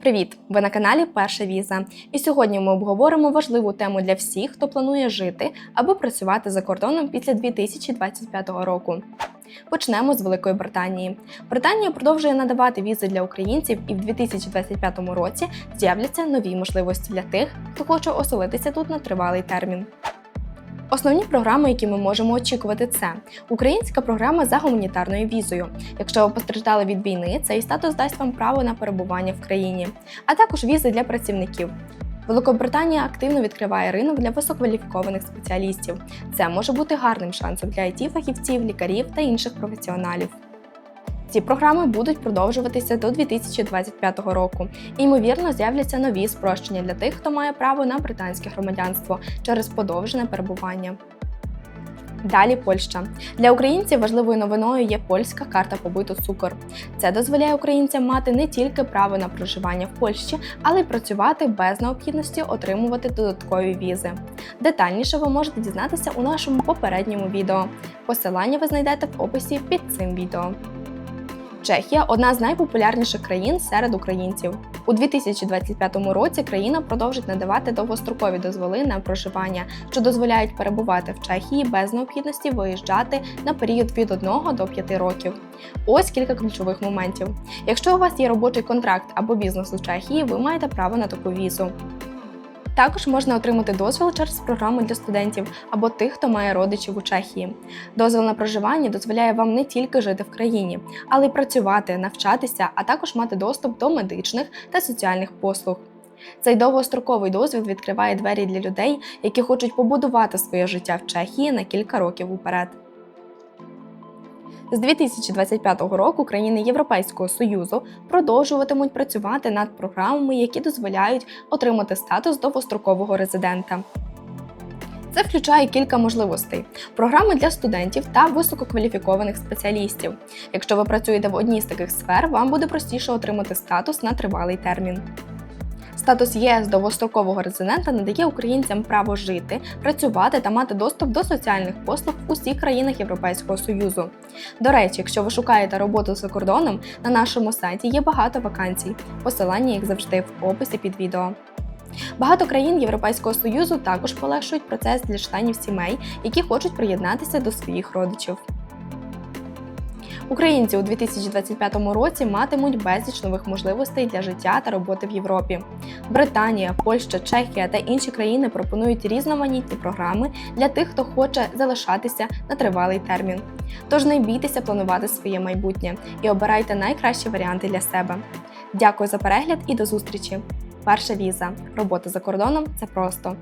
Привіт! Ви на каналі Перша Віза. І сьогодні ми обговоримо важливу тему для всіх, хто планує жити або працювати за кордоном після 2025 року. Почнемо з Великої Британії. Британія продовжує надавати візи для українців, і в 2025 році з'являться нові можливості для тих, хто хоче оселитися тут на тривалий термін. Основні програми, які ми можемо очікувати, це українська програма за гуманітарною візою. Якщо ви постраждали від війни, цей статус дасть вам право на перебування в країні, а також візи для працівників. Великобританія активно відкриває ринок для висококваліфікованих спеціалістів. Це може бути гарним шансом для it фахівців, лікарів та інших професіоналів. Ці програми будуть продовжуватися до 2025 року. І, ймовірно, з'являться нові спрощення для тих, хто має право на британське громадянство через подовжене перебування. Далі Польща. Для українців важливою новиною є польська карта побиту цукор. Це дозволяє українцям мати не тільки право на проживання в Польщі, але й працювати без необхідності отримувати додаткові візи. Детальніше ви можете дізнатися у нашому попередньому відео. Посилання ви знайдете в описі під цим відео. Чехія одна з найпопулярніших країн серед українців. У 2025 році країна продовжить надавати довгострокові дозволи на проживання, що дозволяють перебувати в Чехії без необхідності виїжджати на період від 1 до 5 років. Ось кілька ключових моментів. Якщо у вас є робочий контракт або бізнес у Чехії, ви маєте право на таку візу. Також можна отримати дозвіл через програму для студентів або тих, хто має родичів у Чехії. Дозвіл на проживання дозволяє вам не тільки жити в країні, але й працювати, навчатися, а також мати доступ до медичних та соціальних послуг. Цей довгостроковий дозвіл відкриває двері для людей, які хочуть побудувати своє життя в Чехії на кілька років уперед. З 2025 року країни Європейського союзу продовжуватимуть працювати над програмами, які дозволяють отримати статус довгострокового резидента. Це включає кілька можливостей: програми для студентів та висококваліфікованих спеціалістів. Якщо ви працюєте в одній з таких сфер, вам буде простіше отримати статус на тривалий термін. Статус ЄС довгострокового резидента надає українцям право жити, працювати та мати доступ до соціальних послуг в усіх країнах Європейського Союзу. До речі, якщо ви шукаєте роботу за кордоном, на нашому сайті є багато вакансій. Посилання, як завжди, в описі під відео. Багато країн Європейського Союзу також полегшують процес для членів сімей, які хочуть приєднатися до своїх родичів. Українці у 2025 році матимуть безліч нових можливостей для життя та роботи в Європі. Британія, Польща, Чехія та інші країни пропонують різноманітні програми для тих, хто хоче залишатися на тривалий термін. Тож не бійтеся планувати своє майбутнє і обирайте найкращі варіанти для себе. Дякую за перегляд і до зустрічі! Перша віза. Робота за кордоном це просто.